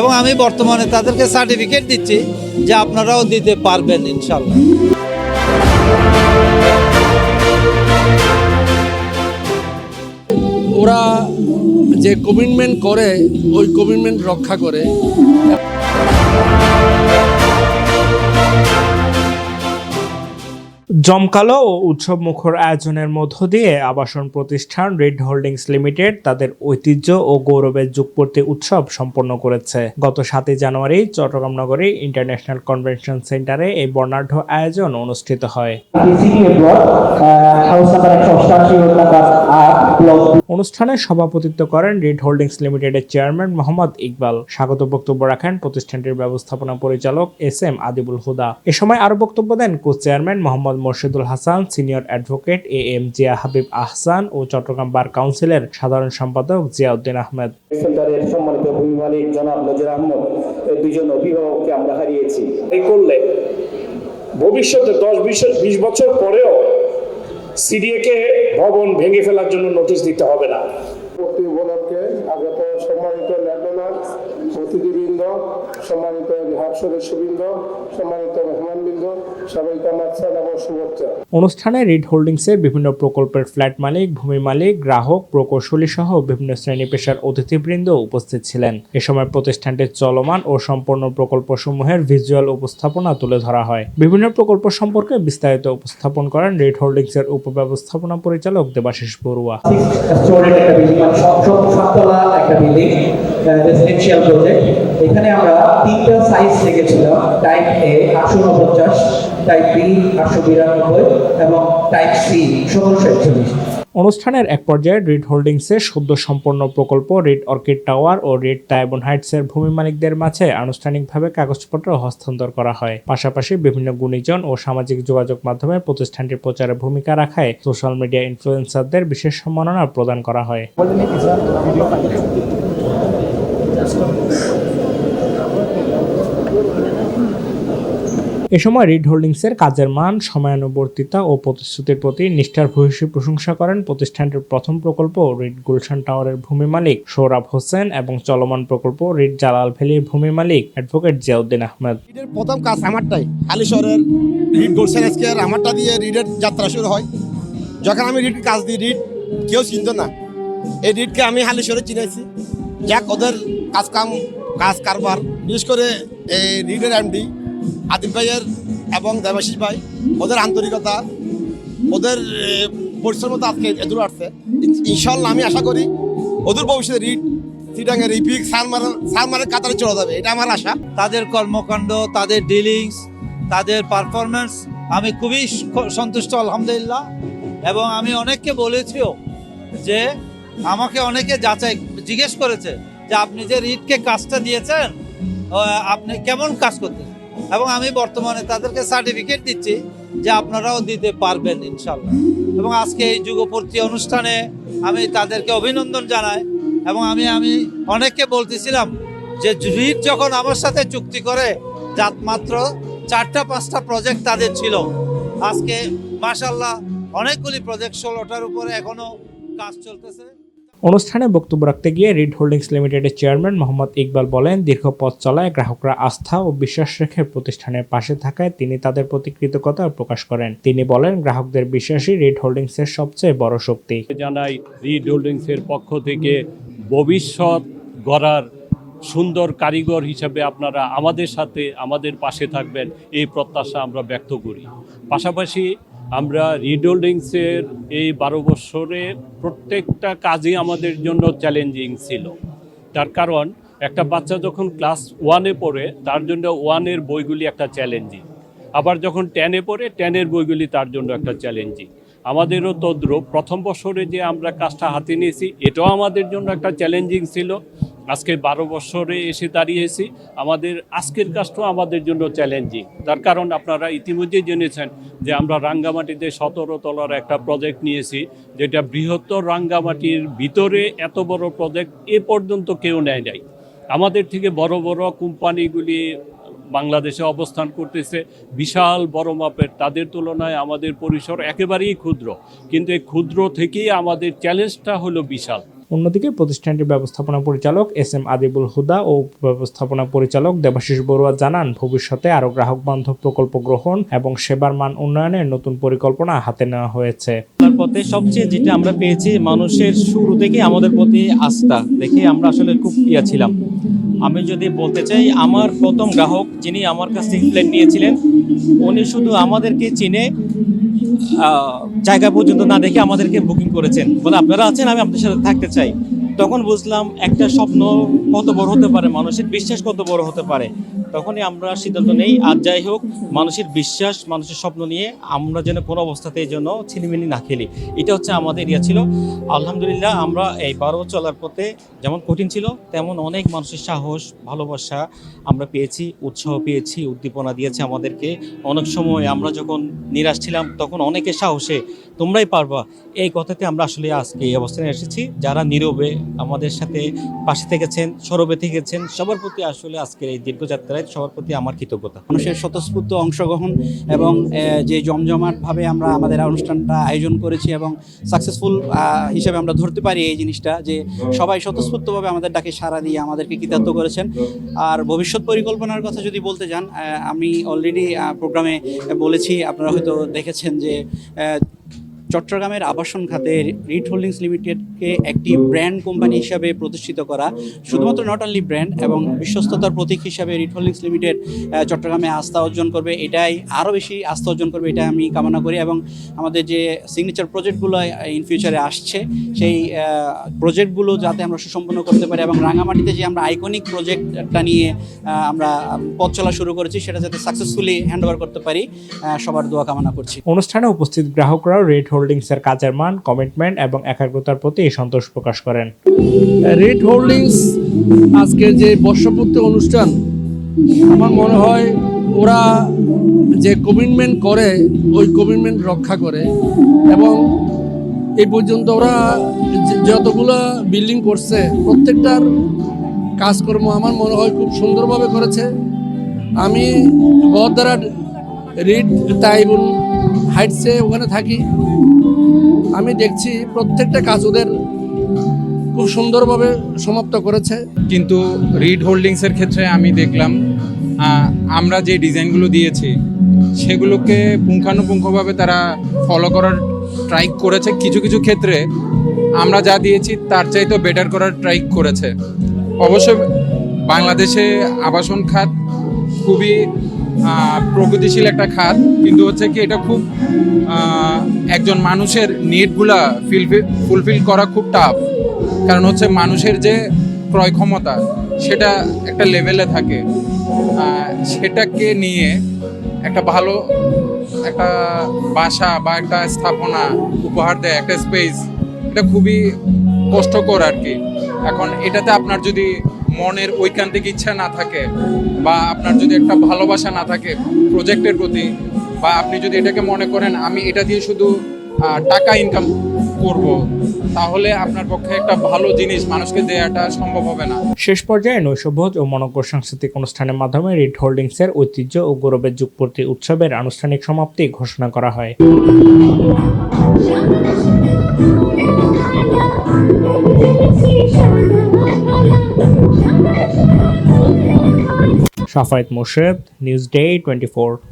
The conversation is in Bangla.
এবং আমি বর্তমানে তাদেরকে সার্টিফিকেট দিচ্ছি যে আপনারাও দিতে পারবেন ইনশাল্লাহ ওরা যে কমিটমেন্ট করে, ওই কমিটমেন্ট রক্ষা করে। জমকালো ও উৎসব মুখর আয়োজনের মধ্য দিয়ে আবাসন প্রতিষ্ঠান রেড হোল্ডিংস লিমিটেড তাদের ঐতিহ্য ও গৌরবের যুগপূর্তি উৎসব সম্পন্ন করেছে। গত সাতই জানুয়ারি চট্টগ্রাম নগরী ইন্টারন্যাশনাল কনভেনশন সেন্টারে এই বর্ণাঢ্য আয়োজন অনুষ্ঠিত হয়। অনুষ্ঠানে সভাপতিত্ব করেন রেড হোল্ডিংস লিমিটেডের চেয়ারম্যান মোহাম্মদ ইকবাল। স্বাগত বক্তব্য রাখেন প্রতিষ্ঠানটির ব্যবস্থাপনা পরিচালক এস এম আদিবুল হুদা। এ সময় আরও বক্তব্য দেন co chairman Mohammad Morshedul Hasan senior advocate A M Zia Habib Ahsan O Chattogram bar কাউন্সিলের সাধারণ সম্পাদক জিয়াউদ্দিন আহমেদ। সেন্টারের সম্মানিত ভূমি মালিক জনাব নজির আহমদ এই দুজন অভিভাবককে আমরা হারিয়েছি। এই করলে ভবিষ্যতে দশ বিশ বিশ বছর পরেও সিডিএকে ভবন ভেঙে ফেলার জন্য নোটিশ দিতে হবে না প্রতি উপলক্ষে আগত সম্মানিত ল্যান্ডোনার অতিথিবৃন্দ সম্মানিত বিহার সদস্যবৃন্দ সম্মানিত মেহমানবৃন্দ সবাইকে আমার সালাম ও শুভেচ্ছা। অনুষ্ঠানে রিড হোল্ডিংসের বিভিন্ন প্রকল্পের ফ্ল্যাট মালিক ভূমি মালিক গ্রাহক প্রকৌশলী সহ বিভিন্ন শ্রেণি পেশার অতিথিবৃন্দ উপস্থিত ছিলেন। এ সময় প্রতিষ্ঠানটির চলমান ও সম্পন্ন প্রকল্পসমূহের ভিজুয়াল উপস্থাপনা তুলে ধরা হয়। বিভিন্ন প্রকল্প সম্পর্কে বিস্তারিত উপস্থাপন করেন রিড হোল্ডিংসের উপব্যবস্থাপনা পরিচালক দেবাশিস বড়ুয়া। একটা বিল্ডিং রেসিডেন্সিয়াল প্রজেক্ট এখানে আমরা তিনটা সাইজ রেখেছিলাম টাইপ এ আটশো উনপঞ্চাশ টাইপ বি আটশো বিরানব্বই এবং টাইপ সি ষোলোশো একচল্লিশ। অনুষ্ঠানের এক পর্যায়ে রিড হোল্ডিংসের সদ্য সম্পন্ন প্রকল্প রিড অর্কিড টাওয়ার ও রিড টাইবন হাইটসের ভূমি মালিকদের মাঝে আনুষ্ঠানিকভাবে কাগজপত্র হস্তান্তর করা হয়। পাশাপাশি বিভিন্ন গুণীজন ও সামাজিক যোগাযোগ মাধ্যমে প্রতিষ্ঠানটির প্রচারে ভূমিকা রাখায় সোশ্যাল মিডিয়া ইনফ্লুয়েন্সারদের বিশেষ সম্মাননা প্রদান করা হয়। এ সময় রিড হোল্ডিংসের কাজের মান, সময়ানুবর্তিতা ও প্রতিশ্রুতির প্রতি নিষ্ঠার ভূয়সী প্রশংসা করেন প্রতিষ্ঠানটির প্রথম প্রকল্প রিড গুলশান টাওয়ারের ভূমি মালিক সৌরভ হোসেন এবং চলমান প্রকল্প রিড জালাল ভ্যালির ভূমি মালিক অ্যাডভোকেট জিয়াউদ্দিন আহমেদ। রিডের প্রথম কাজ আমারটাই হালিশহরের রিড গোলসেন স্কেয়ার আমারটা দিয়ে রিডের যাত্রা শুরু হয়। যখন আমি রিড কাজ দিই, রিড কেউ চিনত না। এই রিডকে আমি হালিশহরে চিনেছি যাক, ওদের কাজ কাম কাজ কারবার, বিশেষ করে এই রিডের এমডি আদিব ভাইয়ের এবং দেবাশিস ভাই ওদের আন্তরিকতা ওদের এ, পরিশ্রমতা আজকে এদূর আসছে। ইন- ইনশাল্লাহ আমি আশা করি ওদের ভবিষ্যতে রিড সিটাঙ্গের রিপিক সালমারের সালমারের কাতারে চলে যাবে এটা আমার আশা। তাদের কর্মকাণ্ড তাদের ডিলিংস তাদের পারফরমেন্স আমি খুবই সন্তুষ্ট আলহামদুলিল্লাহ। এবং আমি অনেককে বলেছিও যে আমাকে অনেকে যাচাই জিজ্ঞেস করেছে যে আপনি যে রিটকে কাজটা দিয়েছেন আপনি কেমন কাজ করতেন এবং আমি বর্তমানে তাদেরকে সার্টিফিকেট দিচ্ছি যে আপনারাও দিতে পারবেন ইনশাল্লাহ এবং আজকে এই যুগপূর্তি অনুষ্ঠানে আমি তাদেরকে অভিনন্দন জানাই এবং আমি আমি অনেককে বলতেছিলাম যে রিট যখন আমার সাথে চুক্তি করে যাত মাত্র চারটা, পাঁচটা প্রজেক্ট তাদের ছিল। আজকে মাশাল্লাহ অনেকগুলি প্রজেক্ট ষোলোটার উপরে এখনও কাজ চলতেছে। অনুষ্ঠানে বক্তব্য রাখতে গিয়ে রিড হোল্ডিংস লিমিটেডের চেয়ারম্যান মোহাম্মদ ইকবাল বলেন, দীর্ঘ পথ চলায় গ্রাহকরা আস্থা ও বিশ্বাস রেখে প্রতিষ্ঠানের পাশে থাকায় তিনি তাদের প্রতি কৃতজ্ঞতা প্রকাশ করেন। তিনি বলেন, গ্রাহকদের বিশ্বাসই রিড হোল্ডিংসের সবচেয়ে বড় শক্তি। জানাই, রিড হোল্ডিংসের পক্ষ থেকে ভবিষ্যৎ গড়ার সুন্দর কারিগর হিসাবে আপনারা আমাদের সাথে, আমাদের পাশে থাকবেন, এই প্রত্যাশা আমরা ব্যক্ত করি। পাশাপাশি আমরা রিড হোল্ডিংসের এই বারো বছরে প্রত্যেকটা কাজই আমাদের জন্য চ্যালেঞ্জিং ছিল। তার কারণ, একটা বাচ্চা যখন ক্লাস ওয়ানে পড়ে, তার জন্য ওয়ানের বইগুলি একটা চ্যালেঞ্জিং আবার যখন টেনে পড়ে টেনের বইগুলি তার জন্য একটা চ্যালেঞ্জিং আমাদেরও তদ্রুপ প্রথম বছরে যে আমরা কাজটা হাতে নিয়েছি, এটাও আমাদের জন্য একটা চ্যালেঞ্জিং ছিল। আজকে বারো বছরে এসে দাঁড়িয়েছি। আমাদের আজকের কাজটাও আমাদের জন্য চ্যালেঞ্জিং তার কারণ আপনারা ইতিমধ্যেই জেনেছেন যে আমরা রাঙ্গামাটিতে সতেরো তলার একটা প্রজেক্ট নিয়েছি, যেটা বৃহত্তর রাঙ্গামাটির ভিতরে এত বড় প্রজেক্ট এ পর্যন্ত কেউ নেয় নাই। আমাদের থেকে বড় বড় কোম্পানিগুলি বাংলাদেশে অবস্থান করতেছে, বিশাল বড় মাপের। তাদের তুলনায় আমাদের পরিসর একেবারেই ক্ষুদ্র। কিন্তু এই ক্ষুদ্র থেকেই আমাদের চ্যালেঞ্জটা হলো বিশাল। অন্যদিকে প্রতিষ্ঠানটির ব্যবস্থাপনা পরিচালক এস এম আদিবুল হুদা ও ব্যবস্থাপনা পরিচালক দেবাশিস বড়ুয়া জানান, ভবিষ্যতে আরও গ্রাহক বান্ধব প্রকল্প গ্রহণ এবং সেবার মান উন্নয়নের নতুন পরিকল্পনা হাতে নেওয়া হয়েছে। পথে সবচেয়ে যেটা আমরা পেয়েছি মানুষের শুরু থেকে আমাদের প্রতি আস্থা দেখে আমরা আসলে খুব ইয়া ছিলাম। আমি যদি বলতে চাই, আমার প্রথম গ্রাহক যিনি আমার কাছ থেকে নিয়েছিলেন, উনি শুধু আমাদেরকে চিনে জায়গা পর্যন্ত না দেখে আমাদেরকে বুকিং করেছেন। বলে, আপনারা আছেন, আমি আপনার সাথে থাকতে চাই। তখন বুঝলাম, একটা স্বপ্ন কত বড় হতে পারে, মানুষের বিশ্বাস কত বড় হতে পারে, তখনই আমরা সিদ্ধান্ত নেই। আর যাই হোক, মানুষের বিশ্বাস, মানুষের স্বপ্ন নিয়ে আমরা যেন কোনো অবস্থাতেই যেন ছিনিমিনি না খেলি। এটা হচ্ছে আমাদের ইয়া ছিল। আলহামদুলিল্লাহ, আমরা এই বারো চলার পথে যেমন কঠিন ছিল, তেমন অনেক মানুষের সাহস, ভালোবাসা আমরা পেয়েছি, উৎসাহ পেয়েছি, উদ্দীপনা দিয়েছে আমাদেরকে। অনেক সময় আমরা যখন নিরাশ ছিলাম, তখন অনেকে সাহসে তোমরাই পারবা। এই কথাতে আমরা আসলে আজকে এই অবস্থানে এসেছি। যারা নীরবে আমাদের সাথে পাশে থেকেছেন সরবে থেকেছেন। সবার প্রতি আসলে আজকের এই দীর্ঘযাত্রায় সবার প্রতি আমার কৃতজ্ঞতা। মানুষের স্বতঃস্ফূর্ত অংশগ্রহণ এবং যে জমজমাটভাবে আমরা আমাদের অনুষ্ঠানটা আয়োজন করেছি এবং সাকসেসফুল হিসেবে আমরা ধরতে পারি এই জিনিসটা যে সবাই স্বতঃস্ফূর্তভাবে আমাদের ডাকে সাড়া দিয়ে আমাদেরকে কৃতার্থ করেছেন। আর ভবিষ্যৎ পরিকল্পনার কথা যদি বলতে যান আমি অলরেডি প্রোগ্রামে বলেছি, আপনারা হয়তো দেখেছেন যে চট্টগ্রামের আবাসন খাতে রিট হোল্ডিংস লিমিটেডকে একটি ব্র্যান্ড কোম্পানি হিসাবে প্রতিষ্ঠিত করা, শুধুমাত্র নট অনলি ব্র্যান্ড এবং বিশ্বস্ততার প্রতীক হিসাবে রিট হোল্ডিংস লিমিটেড চট্টগ্রামে আস্থা অর্জন করবে, এটাই আরও বেশি আস্থা অর্জন করবে, এটা আমি কামনা করি এবং আমাদের যে সিগনেচার প্রজেক্টগুলো ইন ফিউচারে আসছে, সেই প্রজেক্টগুলো যাতে আমরা সুসম্পন্ন করতে পারি এবং রাঙামাটিতে যে আমরা আইকনিক প্রজেক্টটা নিয়ে আমরা পথ চলা শুরু করেছি, সেটা যাতে সাকসেসফুলি হ্যান্ড ওভার করতে পারি সবার দোয়া কামনা করছি। অনুষ্ঠানে উপস্থিত গ্রাহকরাও রেড হোল্ডিংসের কাজের মান কমিটমেন্ট এবং একাগ্রতার প্রতি সন্তোষ প্রকাশ করেন। রেড হোল্ডিংস আজকের যে বর্ষপূর্তি অনুষ্ঠান, আমার মনে হয় ওরা যে কমিটমেন্ট করে, ওই কমিটমেন্ট রক্ষা করে। এবং এই পর্যন্ত ওরা যতগুলো বিল্ডিং করছে, প্রত্যেকটার কাজকর্ম আমার মনে হয় খুব সুন্দরভাবে করেছে। আমি বহদ্দারা রিড তাইবুল হাইটসে ওখানে থাকি। আমি দেখছি প্রত্যেকটা কাজ ওদের খুব সুন্দরভাবে সমাপ্ত করেছে। কিন্তু রিড হোল্ডিংসের ক্ষেত্রে আমি দেখলাম আমরা যে ডিজাইনগুলো দিয়েছি, সেগুলোকে পুঙ্খানুপুঙ্খভাবে তারা ফলো করার ট্রাই করেছে। কিছু কিছু ক্ষেত্রে আমরা যা দিয়েছি, তার চাইতেও বেটার করার ট্রাই করেছে। অবশ্য বাংলাদেশে আবাসন খাত খুবই প্রগতিশীল একটা খাত, কিন্তু হচ্ছে কি এটা খুব একজন মানুষের নিডগুলা ফিলফিল ফুলফিল করা খুব টাফ কারণ হচ্ছে মানুষের যে ক্রয় ক্ষমতা, সেটা একটা লেভেলে থাকে। সেটাকে নিয়ে একটা ভালো একটা বাসা বা একটা স্থাপনা উপহার দেয়, একটা স্পেস এটা খুবই কষ্টকর আর কি। এখন এটাতে আপনার যদি মনের ঐকান্তিক ইচ্ছা না থাকে বা আপনার যদি একটা ভালোবাসা না থাকে প্রজেক্টের প্রতি বা আপনি যদি এটাকে মনে করেন, আমি এটা দিয়ে শুধু টাকা ইনকাম করব তাহলে আপনার পক্ষে একটা ভালো জিনিস মানুষকে দেওয়াটা সম্ভব হবে না। শেষ পর্যায়ে নৈশভোজ ও মনজ্ঞ সাংস্কৃতিক অনুষ্ঠানের মাধ্যমে রিড হোল্ডিংসের ঐতিহ্য ও গৌরবের যুগপূর্তি উৎসবের আনুষ্ঠানিক সমাপ্তি ঘোষণা করা হয়। Safayet Morshed, news day twenty